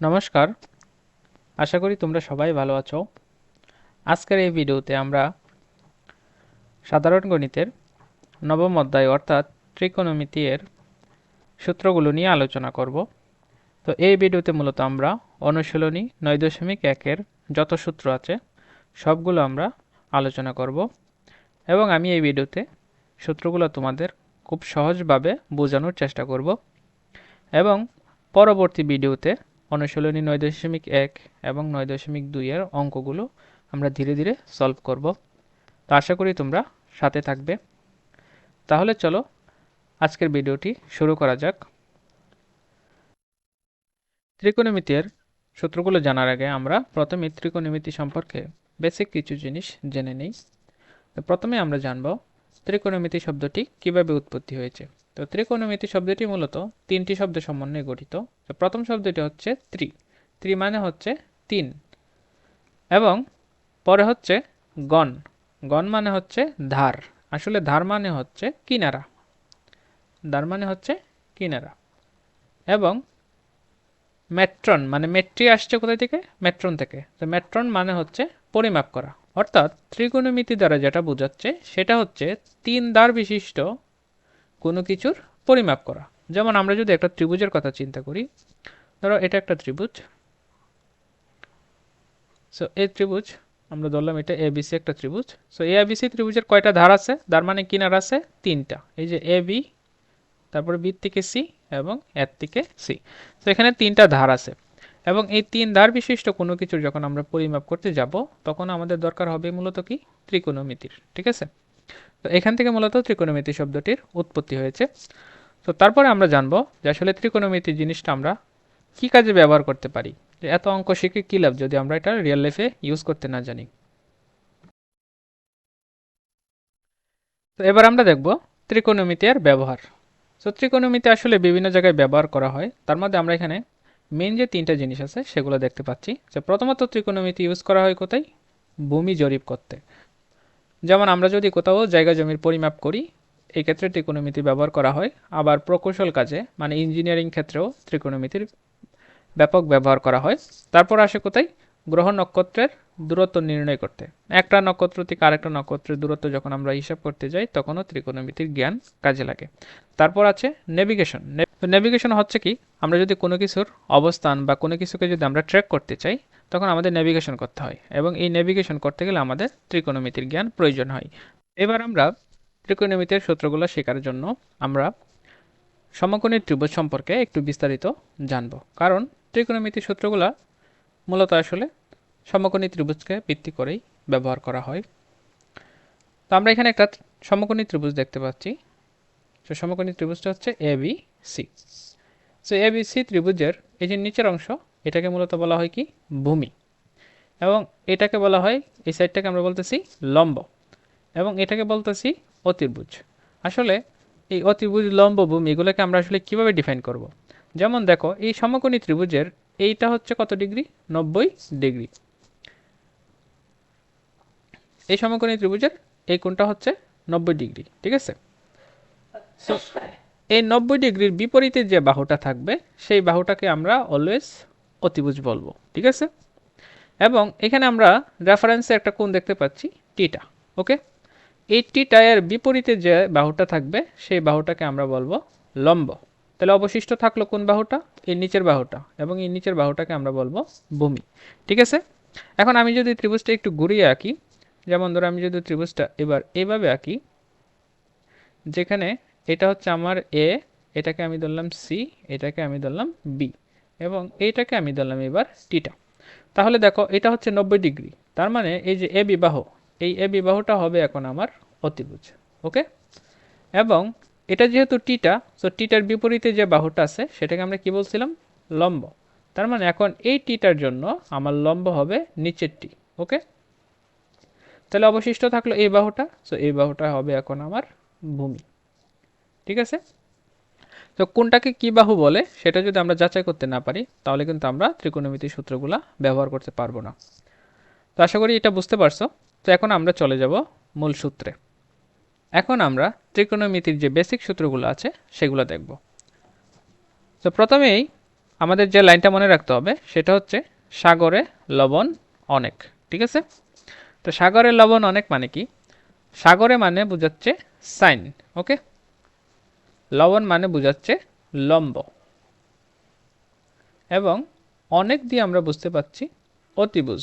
নমস্কার। আশা করি তোমরা সবাই ভালো আছো। আজকের এই ভিডিওতে আমরা সাধারণ গণিতের নবম অধ্যায় অর্থাৎ ত্রিকোণমিতি এর সূত্রগুলো নিয়ে আলোচনা করব। তো এই ভিডিওতে মূলত আমরা অনুশীলনী নয় দশমিক একের যত সূত্র আছে, সবগুলো আমরা আলোচনা করব। এবং আমি এই ভিডিওতে সূত্রগুলো তোমাদের খুব সহজভাবে বোঝানোর চেষ্টা করব। এবং পরবর্তী ভিডিওতে অনুশীলনী নয় দশমিক এক এবং নয় দশমিক দুইয়ের অঙ্কগুলো আমরা ধীরে ধীরে সলভ করব। তো আশা করি তোমরা সাথে থাকবে। তাহলে চলো আজকের ভিডিওটি শুরু করা যাক। ত্রিকোণমিতির সূত্রগুলো জানার আগে আমরা প্রথমে ত্রিকোণমিতি সম্পর্কে বেসিক কিছু জিনিস জেনে নিই। প্রথমে আমরা জানব ত্রিকোণমিতি শব্দটি কীভাবে উৎপত্তি হয়েছে। তো ত্রিকোণমিতি শব্দটি মূলত তিনটি শব্দের সমন্বয়ে গঠিত। তো প্রথম শব্দটি হচ্ছে ত্রি। ত্রি মানে হচ্ছে তিন। এবং পরে হচ্ছে গণ। গণ মানে হচ্ছে ধার। আসলে ধার মানে হচ্ছে কিনারা। ধার মানে হচ্ছে কিনারা। এবং মেট্রন মানে মেট্রি আসছে কোথায় থেকে? মেট্রন থেকে। তো মেট্রন মানে হচ্ছে পরিমাপ করা। অর্থাৎ ত্রিকোণমিতি দ্বারা যেটা বোঝাচ্ছে সেটা হচ্ছে তিন দ্বার বিশিষ্ট কোনো কিছুর পরিমাপ করা। যেমন আমরা যদি একটা ত্রিভুজের কথা চিন্তা করি, ধরো এটা একটা ত্রিভুজ। সো এই ত্রিভুজ, আমরা ধরলাম এটা এবিসি একটা ত্রিভুজ। সো এ বিসি ত্রিভুজের কয়টা ধার আছে? তার মানে কিনার আছে? তিনটা। এই যে এ বি তারপরে বি থেকে সি এবং এর থেকে সি তো এখানে তিনটা ধার আছে। এবং এই তিন ধার বিশিষ্ট কোনো কিছুর যখন আমরা পরিমাপ করতে যাব, তখন আমাদের দরকার হবে মূলত কি? ত্রিকোণমিতির। ঠিক আছে? তো এখান থেকে মূলত ত্রিকোণমিতি শব্দটির উৎপত্তি হয়েছে। তো তারপরে আমরা জানব যে আসলে ত্রিকোণমিতি জিনিসটা আমরা কি কাজে ব্যবহার করতে পারি? যে এত অঙ্ক শিখে কী লাভ যদি আমরা এটা রিয়েল লাইফে ইউজ করতে না জানি? তো এবার আমরা দেখব ত্রিকোণমিতি আর ব্যবহার। তো ত্রিকোণমিতি আসলে বিভিন্ন জায়গায় ব্যবহার করা হয়। তার মধ্যে আমরা এখানে মেন যে তিনটা জিনিস আছে সেগুলো দেখতে পাচ্ছি। যে প্রথমত ত্রিকোণমিতি ইউজ করা হয় কোথায়? ভূমি জরিপ করতে। যেমন আমরা যদি কোথাও জায়গা জমির পরিমাপ করি এই ক্ষেত্রে ত্রিকোণমিতি ব্যবহার করা হয়। আবার প্রকৌশল কাজে মানে ইঞ্জিনিয়ারিং ক্ষেত্রেও ত্রিকোণমিতির ব্যাপক ব্যবহার করা হয়। তারপর আসে কোথায়? গ্রহ নক্ষত্রের দূরত্ব নির্ণয় করতে। একটা নক্ষত্র থেকে আরেকটা নক্ষত্রের দূরত্ব যখন আমরা হিসাব করতে যাই, তখনও ত্রিকোণমিতির জ্ঞান কাজে লাগে। তারপর আছে নেভিগেশন নেভিগেশন হচ্ছে কি, আমরা যদি কোনো কিছুর অবস্থান বা কোনো কিছুকে যদি আমরা ট্র্যাক করতে চাই, তখন আমাদের নেভিগেশন করতে হয় এবং এই নেভিগেশন করতে গেলে আমাদের ত্রিকোণমিতির জ্ঞান প্রয়োজন হয়। এবার আমরা ত্রিকোণমিতির সূত্রগুলো শেখার জন্য আমরা সমকোণী ত্রিভুজ সম্পর্কে একটু বিস্তারিত জানব। কারণ ত্রিকোণমিতির সূত্রগুলো মূলত আসলে সমকোণী ত্রিভুজকে ভিত্তি করেই ব্যবহার করা হয়। তো আমরা এখানে একটা সমকোণী ত্রিভুজ দেখতে পাচ্ছি। তো সমকোণী ত্রিভুজটা হচ্ছে A B C so A B C ত্রিভুজের এই যে নিচের অংশ, এটাকে মূলত বলা হয় কি? ভূমি। এবং এটাকে বলা হয়, এই সাইডটাকে আমরা বলতেছি লম্ব। এবং এটাকে বলতেছি অতির্ভুজ আসলে এই অতিভুজ, লম্ব, ভূমি এগুলোকে আমরা আসলে কীভাবে ডিফাইন করব। যেমন দেখো, এই সমকোণী ত্রিভুজের এইটা হচ্ছে কত ডিগ্রি? নব্বই ডিগ্রি। এই সমকোণী ত্রিভুজের এই কোণটা হচ্ছে নব্বই ডিগ্রি, ঠিক আছে? সো এই নব্বই ডিগ্রির বিপরীতে যে বাহুটা থাকবে, সেই বাহুটাকে আমরা অলওয়েজ অতিভুজ বলব, ঠিক আছে? এবং এখানে আমরা রেফারেন্সে একটা কোণ দেখতে পাচ্ছি টিটা ওকে এই টিটা এর বিপরীতে যে বাহুটা থাকবে, সেই বাহুটাকে আমরা বলব লম্ব। তাহলে অবশিষ্ট থাকল কোন বাহুটা? এই নিচের বাহুটা, এবং এই নিচের বাহুটাকে আমরা বলব ভূমি, ঠিক আছে? এখন আমি যদি ত্রিভুজটা একটু ঘুরিয়ে আঁকি, যেমন ধরো আমি যদি ত্রিভুজটা এবার এভাবে আঁকি, যেখানে এটা হচ্ছে আমার এ এটাকে আমি ধরলাম সি এটাকে আমি ধরলাম বি এবং এইটাকে আমি ধরলাম এবার টিটা তাহলে দেখো, এটা হচ্ছে নব্বই ডিগ্রি। তার মানে এই যে এ বিবাহ, এই এ বিবাহটা হবে এখন আমার অতিভুজ, ওকে? এবং এটা যেহেতু টিটা সো টিটার বিপরীতে যে বাহুটা আছে, সেটাকে আমরা কি বলছিলাম? লম্ব। তার মানে এখন এই টিটার জন্য আমার লম্ব হবে নিচের টি ওকে? তাহলে অবশিষ্ট থাকল এই বাহুটা সো এই বাহুটা হবে এখন আমার ভূমি। ঠিক আছে? তো কোনটাকে কী বাহু বলে সেটা যদি আমরা যাচাই করতে না পারি, তাহলে কিন্তু আমরা ত্রিকোণমিতির সূত্রগুলো ব্যবহার করতে পারব না। তো আশা করি এটা বুঝতে পারছ। তো এখন আমরা চলে যাব মূল সূত্রে। এখন আমরা ত্রিকোণমিতির যে বেসিক সূত্রগুলো আছে, সেগুলো দেখব। তো প্রথমেই আমাদের যে লাইনটা মনে রাখতে হবে, সেটা হচ্ছে সাগরে লবণ অনেক, ঠিক আছে? তো সাগরে লবণ অনেক মানে কি? সাগরে মানে বোঝাচ্ছে সাইন, ওকে? লবণ মানে বোঝাচ্ছে লম্ব। এবং অনেক দিয়ে আমরা বুঝতে পারছি অতিভুজ।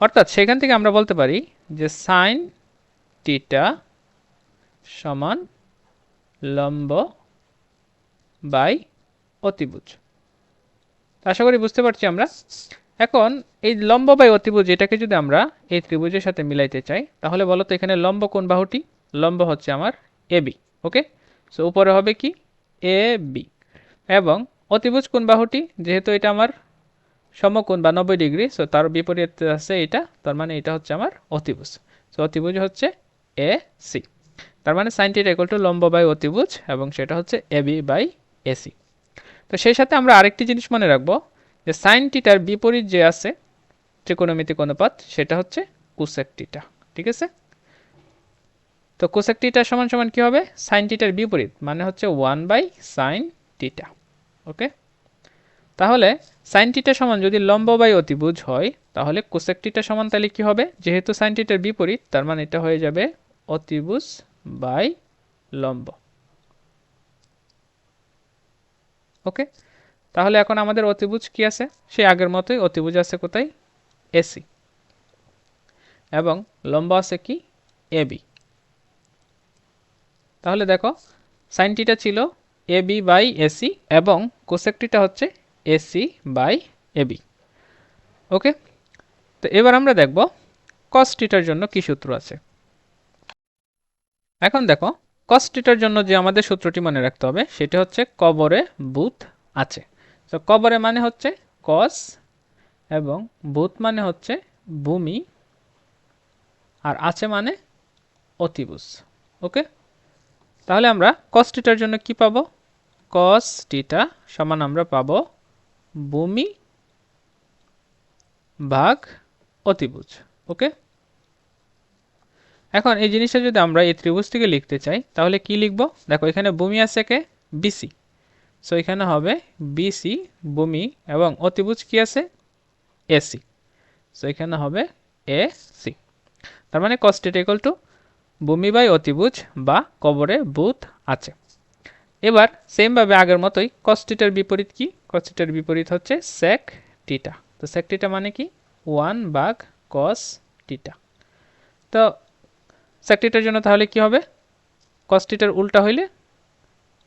অর্থাৎ সেখান থেকে আমরা বলতে পারি যে সাইন টিটা সমান লম্ব বাই অতিভুজ। আশা করি বুঝতে পারছি আমরা। এখন এই লম্ব বাই অতিভুজ এটাকে যদি আমরা এই ত্রিভুজের সাথে মিলাইতে চাই, তাহলে বলো তো এখানে লম্ব কোন বাহুটি? লম্ব হচ্ছে আমার এ বি ওকে সো উপরে হবে কি? এ বি এবং অতিভুজ কোন বাহুটি, যেহেতু এটা আমার সমকোণ বা নব্বই ডিগ্রি সো তার বিপরীত আছে এটা, তার মানে এটা হচ্ছে আমার অতিভুজ। সো অতিভুজ হচ্ছে এ সি তার মানে সাইন টিটা ইকুয়াল টু লম্ব বাই অতিভুজ, এবং সেটা হচ্ছে এ বি বাই এসি তো সেই সাথে আমরা আরেকটি জিনিস মনে রাখব, যে সাইন টিটার বিপরীত যে আছে, ত্রিকোণমিতিক অনুপাত, সেটা হচ্ছে কুসেক টিটা ঠিক আছে? তো কোসেক টিটা সমান সমান কি হবে? সাইন টিটার বিপরীত মানে হচ্ছে one by sine theta okay তাহলে সাইন টিটা সমান যদি লম্ব বাই অতিভুজ হয়, তাহলে কোসেক টিটা সমান তাহলে কী হবে? যেহেতু সাইন টিটার বিপরীত, তার মানে এটা হয়ে যাবে অতিভুজ বাই লম্ব ওকে তাহলে এখন আমাদের অতিভুজ কি আছে? সে আগের মতোই অতিভুজ আছে কোথায়? এসি এবং লম্ব আছে কি? এবি তাহলে দেখো সাইন টিটা ছিল বি বাই এসি এবং কোসেক টিটা হচ্ছে এসি বাই এবি ওকে তো এবার আমরা দেখব কস টিটার জন্য কি সূত্র আছে। এখন দেখো কস টিটার জন্য যে আমাদের সূত্রটি মনে রাখতে হবে, সেটা হচ্ছে কবরে বুথ আছে। তো কবরে মানে হচ্ছে কস এবং বুথ মানে হচ্ছে ভূমি, আর আছে মানে অতিভুজ। ওকে তাহলে আমরা কস টিটার জন্য কি পাবো? কস টিটা সমান আমরা পাবো ভূমি ভাগ অতিভুজ ওকে এখন এই জিনিসটা যদি আমরা এই ত্রিভুজ থেকে লিখতে চাই, তাহলে কি লিখব? দেখো, এখানে ভূমি আছে কে? বিসি সো এখানে হবে বিসি ভূমি এবং অতিভুজ কি আছে? এসি সো এখানে হবে এ সি তার মানে কস্ট ইকুয়াল টু ভূমি বাই অতিভুজ বা কবরে বুথ আছে। এবার সেমভাবে আগের মতোই কস্টিটার বিপরীত কি? কস্টিটার বিপরীত হচ্ছে সেক টিটা তো সেক টিটা মানে কি? ওয়ান বাঘ কস টিটা তো সেক টিটার জন্য তাহলে কি হবে? কস্টিটার উল্টা হইলে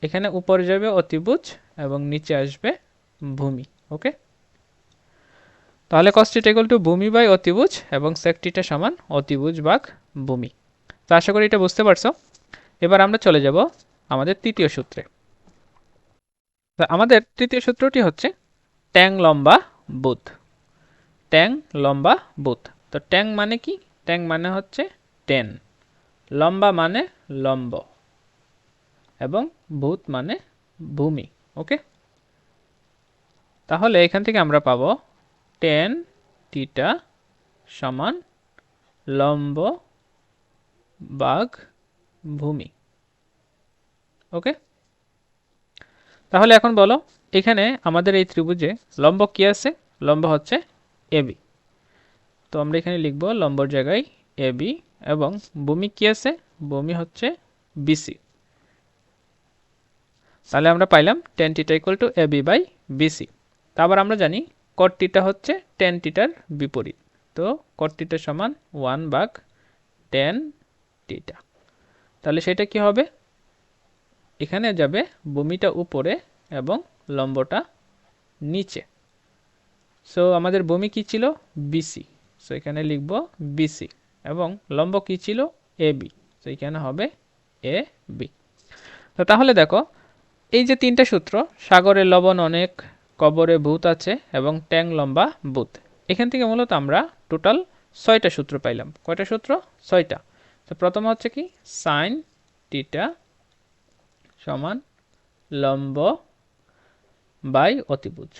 এখানে উপরে যাবে অতিভুজ এবং নিচে আসবে ভূমি ওকে তাহলে কস্টিটা ইকুয়াল টু ভূমি বাই অতিভুজ এবং সেকটিটা সমান অতিভুজ বাঘ ভূমি। তো আশা করি এটা বুঝতে পারছ। এবার আমরা চলে যাব আমাদের তৃতীয় সূত্রে। তো আমাদের তৃতীয় সূত্রটি হচ্ছে ট্যাং লম্বা বুথ ট্যাং লম্বা বুথ তো ট্যাং মানে কি? ট্যাং মানে হচ্ছে টেন। লম্বা মানে লম্ব। এবং ভূত মানে ভূমি। ওকে? তাহলে এখান থেকে আমরা পাবো টেন টিটা সমান লম্ব বাঘ ভূমি। ওকে? তাহলে এখন বলো, এখানে আমাদের এই ত্রিভুজে লম্ব কি আছে? লম্ব হচ্ছে এবি তো আমরা এখানে লিখব লম্বর জায়গায় এবি এবং ভূমি কি আছে? ভূমি হচ্ছে বিসি তাহলে আমরা পাইলাম tan theta equal to A B by BC তারপর আমরা জানি কট টিটা হচ্ছে টেন টিটার বিপরীত। তো কট টিটা সমান ওয়ান বাঘ টেন টিটা তাহলে সেটা কি হবে? এখানে যাবে বমিটা উপরে এবং লম্বটা নিচে। সো আমাদের বমি কি ছিল? বিসি সো এখানে লিখব বিসি এবং লম্ব কি ছিল? এ বি সো এখানে হবে এ বি তো তাহলে দেখো, এই যে তিনটা সূত্র, সাগরে লবণ অনেক, কবরে ভূত আছে এবং ট্যাং লম্বা ভূত। এখান থেকে মূলত আমরা টোটাল ছয়টা সূত্র পাইলাম। কয়টা সূত্র? ছয়টা। তো প্রথম হচ্ছে কি? সাইন টিটা সমান লম্ব বাই অতিভুজ।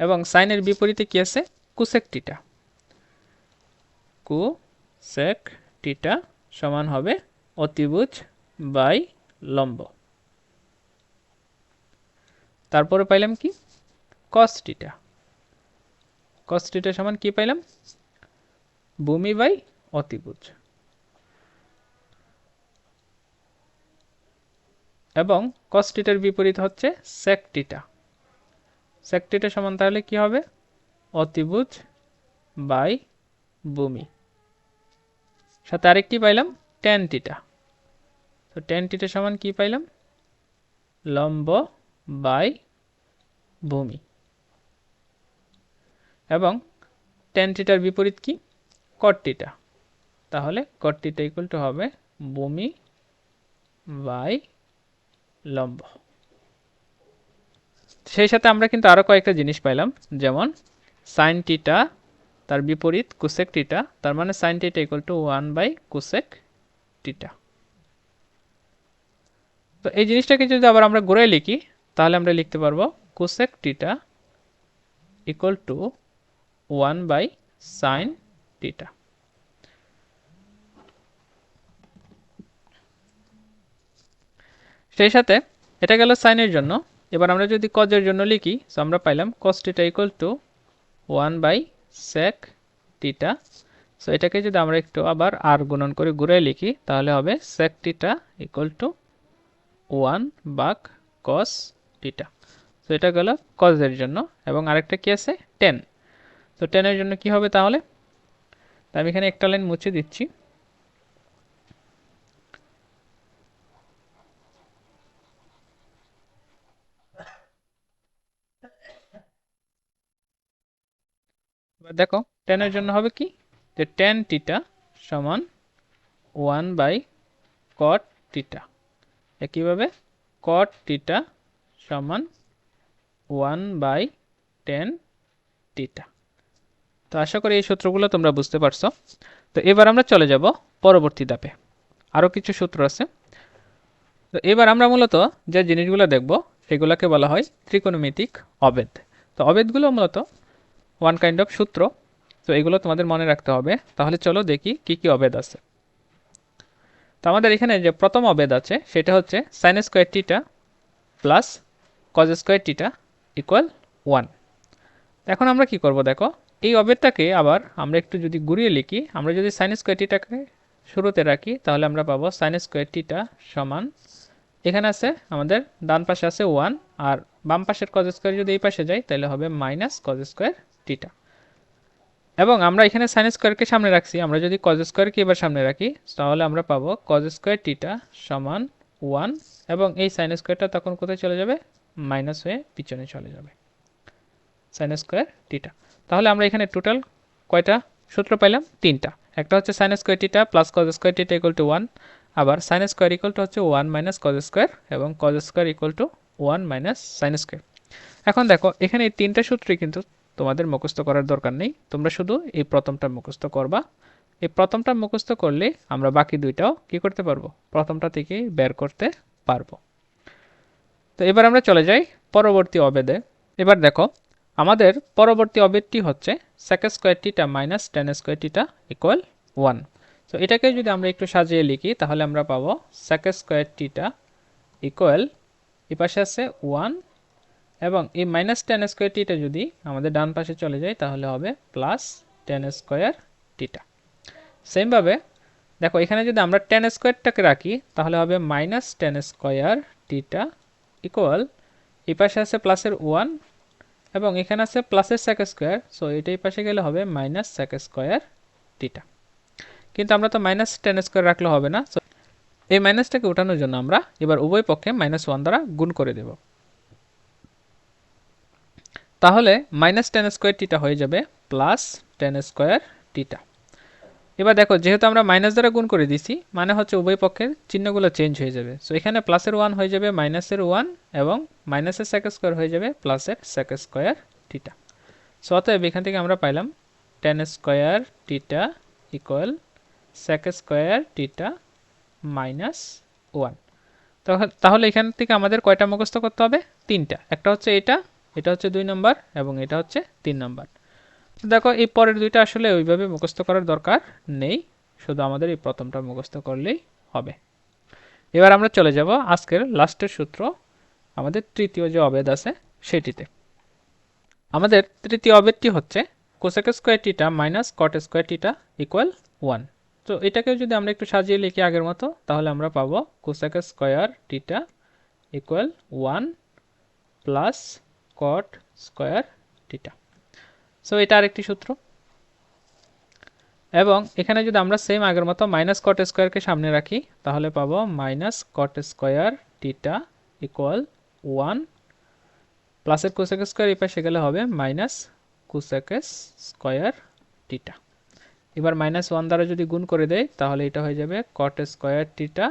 এবং সাইনের বিপরীতে কি আছে? কুসেক টিটা কু সেক টিটা সমান হবে অতিভুজ বাই লম্ব। তারপরে পাইলাম কি? কস টিটা কস টিটা সমান কি পাইলাম? ভূমি বাই অতিভুজ। এবং কস টিটার বিপরীত হচ্ছে সেক টিটা সেক টিটা সমান তাহলে কি হবে? অতিভুজ বাই ভূমি। সাথে আরেকটি পাইলাম ট্যান টিটা তো ট্যান টিটা সমান কি পাইলাম? লম্ব বাই ভূমি। এবং ট্যান টিটার বিপরীত কি? কট টিটা তাহলে কট টিটা ইকুয়াল টু হবে ভূমি বাই লম্ব। সেই সাথে আমরা কিন্তু আরও কয়েকটা জিনিস পাইলাম, যেমন সাইন টিটা তার বিপরীত কুসেক টিটা তার মানে sine theta equal to one by cosec theta তো এই জিনিসটাকে যদি আবার আমরা ঘুরে লিখি, তাহলে আমরা লিখতে পারব cosec theta equal to one by sine theta সেই সাথে এটা গেল সাইনের জন্য। এবার আমরা যদি কজের জন্য লিখি তো আমরা পাইলাম cos theta equal to one by sec theta so এটাকে যদি আমরা একটু আবার আর গুণন করে ঘুরে লিখি, তাহলে হবে sec theta equal to one by cos theta তো এটা গেল কজের জন্য, এবং আরেকটা কি আছে? টেন তো টেনের জন্য কি হবে তাহলে? তা আমি এখানে একটা লাইন মুছে দিচ্ছি। এবার দেখো টেনের জন্য হবে কি? যে টেন টিটা সমান ওয়ান বাই কট টিটা একইভাবে কট টিটা সমান ওয়ান বাই টেন টিটা তো আশা করি এই সূত্রগুলো তোমরা বুঝতে পারছ। তো এবার আমরা চলে যাব পরবর্তী ধাপে। আরও কিছু সূত্র আছে। তো এবার আমরা মূলত যে জিনিসগুলো দেখব সেগুলোকে বলা হয় ত্রিকোণমিতিক অবেদ তো অবেদগুলো মূলত ওয়ান কাইন্ড অফ সূত্র। তো এগুলো তোমাদের মনে রাখতে হবে। তাহলে চলো দেখি কি কি অবেদ আছে। তো আমাদের এখানে যে প্রথম অবেদ আছে, সেটা হচ্ছে sine square theta plus cos square theta equal one এখন আমরা কি করব দেখো? এই অবেদটাকে আবার আমরা একটু যদি ঘুরিয়ে লিখি, আমরা যদি সাইন স্কোয়ার টিটাকে শুরুতে রাখি, তাহলে আমরা পাবো সাইন স্কোয়ার টিটা সমান, এখানে আছে আমাদের ডান পাশে আছে ওয়ান আর বাম পাশের কজ স্কোয়ার যদি এই পাশে যাই, তাহলে হবে মাইনাস কজ স্কোয়ার টিটা এবং আমরা এখানে সাইন স্কোয়ারকে সামনে রাখছি, আমরা যদি কজ স্কোয়ারকে এবার সামনে রাখি, তাহলে আমরা পাবো কজ স্কোয়ার টিটা সমান ওয়ান এবং এই সাইন স্কোয়ারটা তখন কোথায় চলে যাবে? মাইনাস হয়ে পিছনে চলে যাবে। সাইন স্কোয়ার টিটা তাহলে আমরা এখানে টোটাল কয়টা? সূত্র পাইলাম তিনটা। একটা হচ্ছে sine square theta plus cos square theta equal to one আবার সাইন স্কোয়ার ইকুয়াল টু হচ্ছে ওয়ান মাইনাস কজ স্কোয়ার এবং cos square equal to one minus sine square এখন দেখো, এখানে এই তিনটা সূত্রই কিন্তু তোমাদের মুখস্থ করার দরকার নেই। তোমরা শুধু এই প্রথমটা মুখস্থ করবা। এই প্রথমটা মুখস্থ করলে আমরা বাকি দুইটাও কি করতে পারব? প্রথমটা থেকেই বের করতে পারব। তো এবার আমরা চলে যাই পরবর্তী অবেদে এবার দেখো আমাদের পরবর্তী অবেদটি হচ্ছে sec square theta minus tan square theta equal one তো এটাকে যদি আমরা একটু সাজিয়ে লিখি, তাহলে আমরা পাবো সেক স্কোয়ার টিটা ইকুয়াল এ পাশে আছে ওয়ান এবং এই মাইনাস টেন স্কোয়ার টিটা যদি আমাদের ডান পাশে চলে যায়, তাহলে হবে প্লাস টেন স্কোয়ার টিটা সেমভাবে দেখো, এখানে যদি আমরা টেন স্কোয়ারটাকে রাখি, তাহলে হবে minus tan square theta equal এই পাশে আছে প্লাসের ওয়ান এবং এখানে আছে প্লাসের সেক স্কোয়ার সো এটাই পাশে গেলে হবে মাইনাস সেক স্কোয়ার টিটা কিন্তু আমরা তো মাইনাস টেন স্কোয়ার রাখলে হবে না সো এই মাইনাসটাকে উঠানোর জন্য আমরা এবার উভয় পক্ষে মাইনাস ওয়ান দ্বারা গুণ করে দেব। তাহলে মাইনাস টেন স্কোয়ার টিটা হয়ে যাবে প্লাস টেন স্কোয়ার টিটা এবার দেখো, যেহেতু আমরা মাইনাস দ্বারা গুণ করে দিছি মানে হচ্ছে উভয় পক্ষের চিহ্নগুলো চেঞ্জ হয়ে যাবে। সো এখানে প্লাসের ওয়ান হয়ে যাবে মাইনাসের ওয়ান এবং মাইনাসের সেক স্কোয়ার হয়ে যাবে প্লাসের সেক স্কোয়ার টিটা সো অতএব এখান থেকে আমরা পাইলাম tan square theta equal sec square theta minus one তাহলে এখান থেকে আমাদের কয়টা মুখস্থ করতে হবে? তিনটা। একটা হচ্ছে এটা এটা হচ্ছে দুই নম্বর এবং এটা হচ্ছে তিন নম্বর দেখো, এই পরের দুইটা আসলে ওইভাবে মুখস্থ করার দরকার নেই। শুধু আমাদের এই প্রথমটা মুখস্থ করলেই হবে। এবার আমরা চলে যাব আজকের লাস্টের সূত্র। আমাদের তৃতীয় যে অবেদ আছে সেটিতে। আমাদের তৃতীয় অবেদটি হচ্ছে cosec square theta minus cot square theta equal one তো এটাকেও যদি আমরা একটু সাজিয়ে লিখি আগের মতো, তাহলে আমরা পাবো cosec square theta equal one plus cot square theta so এটা আরেকটি সূত্র। এবং এখানে যদি আমরা সেম আগের মতো মাইনাস কট স্কোয়ারকে সামনে রাখি, তাহলে পাবো minus cot square theta equal one প্লাসের কোসেক স্কোয়ার এই পাশে গেলে হবে মাইনাস কোসেক স্কোয়ার টিটা এবার মাইনাস ওয়ান দ্বারা যদি গুণ করে দেয় তাহলে এটা হয়ে যাবে কট স্কোয়ার টিটা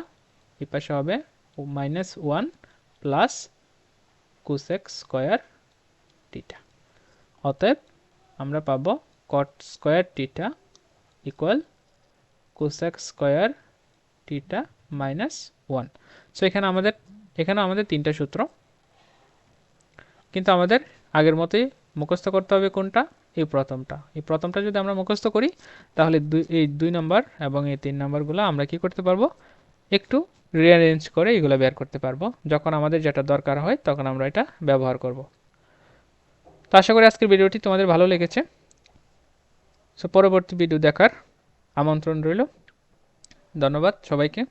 এই পাশে হবে minus one plus cosec square theta অতএব আমরা পাব cot square theta equal cosec square theta minus one so এখানে আমাদের এখানে আমাদের তিনটা সূত্র। কিন্তু আমাদের আগের মতোই মুখস্থ করতে হবে কোনটা? এই প্রথমটা। এই প্রথমটা যদি আমরা মুখস্থ করি, তাহলে দুই, এই দুই নম্বর এবং এই তিন নম্বরগুলো আমরা কি করতে পারব? একটু রিঅ্যারেঞ্জ করে এগুলো বের করতে পারব। যখন আমাদের যেটা দরকার হয়, তখন আমরা এটা ব্যবহার করব। তো আশা করি আজকের ভিডিওটি তোমাদের ভালো লেগেছে। সো পরবর্তী ভিডিও দেখার আমন্ত্রণ রইল। ধন্যবাদ সবাইকে।